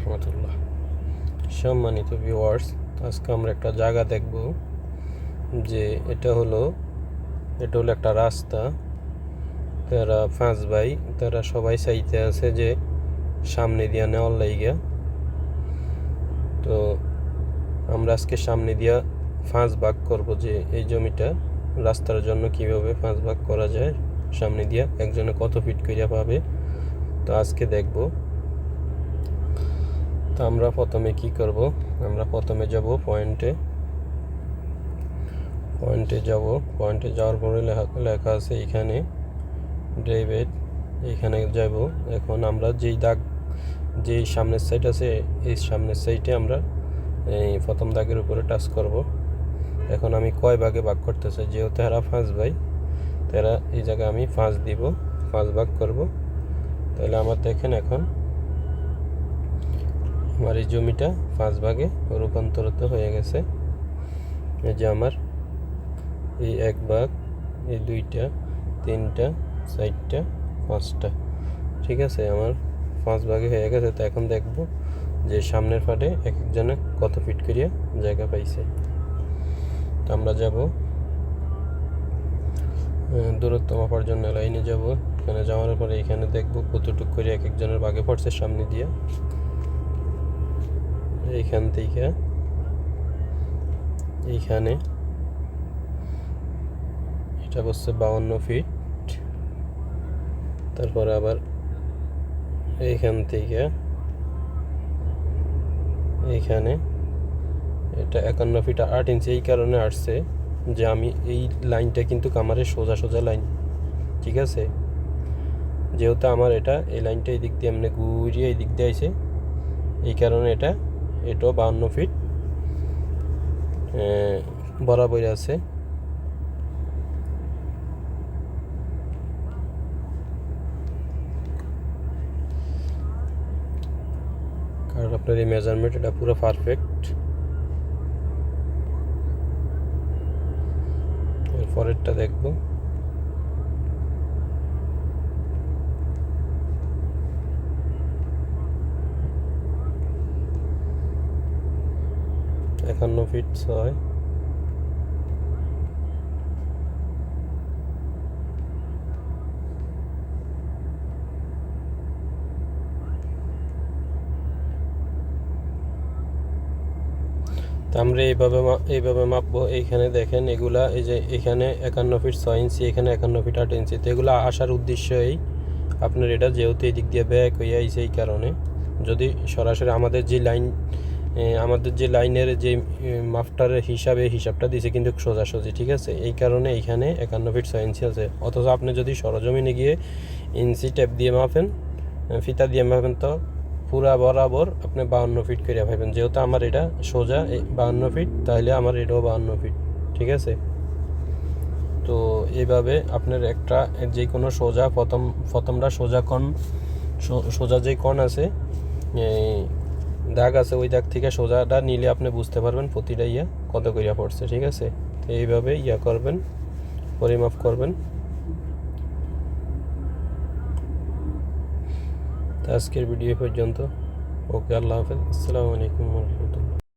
রহমতুল্লাহ। সম্মানিত ভিউয়ার্স আজকে আমরা একটা জায়গা দেখব যে এটা হলো এটা হলো একটা রাস্তা। তারা ফাঁস ভাই, তারা সবাই চাইতে আছে যে সামনে দিয়া নেওয়ার লাইগা। তো আমরা আজকে সামনে দিয়া ফাঁস ভাগ করব যে এই জমিটা রাস্তার জন্য কীভাবে ফাঁস ভাগ করা যায়। সামনে দিয়া একজনে কত ফিট করিয়া পাবে। তো আজকে দেখব। তো আমরা প্রথমে কি করব? আমরা প্রথমে যাব পয়েন্টে পয়েন্টে যাব। পয়েন্টে যাওয়ার পরে লেখা- আছে এখানে ড্রাইভেট এখানে যাব। এখন আমরা যেই দাগ, যেই সামনের সাইড আছে, এই সামনের সাইডে আমরা, এই প্রথম দাগের উপরে টাচ করব। এখন আমি কয় ভাগে ভাগ করতে চাই? যেহেতু এরা পাঁচ ভাই তারা এই জায়গায় আমি পাঁচ দিব, পাঁচ ভাগ করব। তাহলে আমার দেখেন এখন আমার এই জমিটা পাঁচ ভাগে রূপান্তরিত হয়ে গেছে। এই যে আমার, এই এক ভাগ, এই দুইটা, তিনটা, চারটা, পাঁচটা, ঠিক আছে? আমার পাঁচ ভাগে হয়ে গেছে। তো এখন দেখব যে সামনের ফাটে এক একজনে কত ফিট করিয়া জায়গা পাইছে। তো আমরা যাব দূরত্ব মাপার জন্য লাইনে যাব। এখানে যাওয়ার পরে এখানে দেখব কতটুক করে এক একজনের ভাগে পড়ছে সামনে দিয়ে। এইখান থেকে। এইখানে। এটা বসছে বাউন্ন ফিট তারপরে আবার এইখান থেকে। এইখানে। এটা একান্ন ফিট আট ইঞ্চি এই কারণে আসছে যে আমি এই লাইনটা কিন্তু কামারের সোজা সোজা লাইন, ঠিক আছে? যেহেতু আমার এটা এই লাইনটা এই দিক দিয়ে এমনি ঘুরিয়ে এই দিক দিয়ে আইছে, এই কারণে এটা এটাও বাউন্ন ফিট বরাবর আছে। কারণ আপনার এই মেজারমেন্ট এটা পুরো পারফেক্ট এর পরেরটা দেখব। একান্ন ফিট ছয়। আমরা এইভাবে এইভাবে মাপবো। এইখানে দেখেন এগুলা, এই যে এখানে একান্ন ফিট ছয় ইঞ্চি, এখানে একান্ন ফিট আট ইঞ্চি। তো এগুলো আসার উদ্দেশ্যই আপনার এটা যেহেতু এই দিক দিয়ে ব্যাক আইছে এই কারণে। যদি সরাসরি আমাদের যে লাইন আমাদের যে লাইনের যে এ, মাপটারের হিসাবে হিসাবটা দিয়েছে কিন্তু সোজাসুজি ঠিক আছে? এই কারণে এইখানে একান্ন ফিট ছয় ইঞ্চি আছে। অথচ আপনি যদি সরজমিনে গিয়ে ইঞ্চি ট্যাপ দিয়ে মাপেন ফিতা দিয়ে মাপেন তো পুরা বরাবর আপনি বাহান্ন ফিট করে ভাবেন যেহেতু আমার এটা সোজা বাহান্ন ফিট তাহলে আমার এটাও বাহান্ন ফিট ঠিক আছে? তো এইভাবে আপনার একটা যে কোনো সোজা প্রথম প্রথমটা সোজা কণ সোজা যে কণ আছে দাগ আছে, ওই দাগ থেকে সোজাটা নিলে আপনি বুঝতে পারবেন প্রতিটা ইয়া কত করিয়া পড়ছে, ঠিক আছে? তো এইভাবে ইয়া করবেন, পরিমাপ করবেন। আজকের ভিডিও পর্যন্ত। ওকে, আল্লাহ হাফেজ। আসসালামু আলাইকুম রহমতুল্লাহ।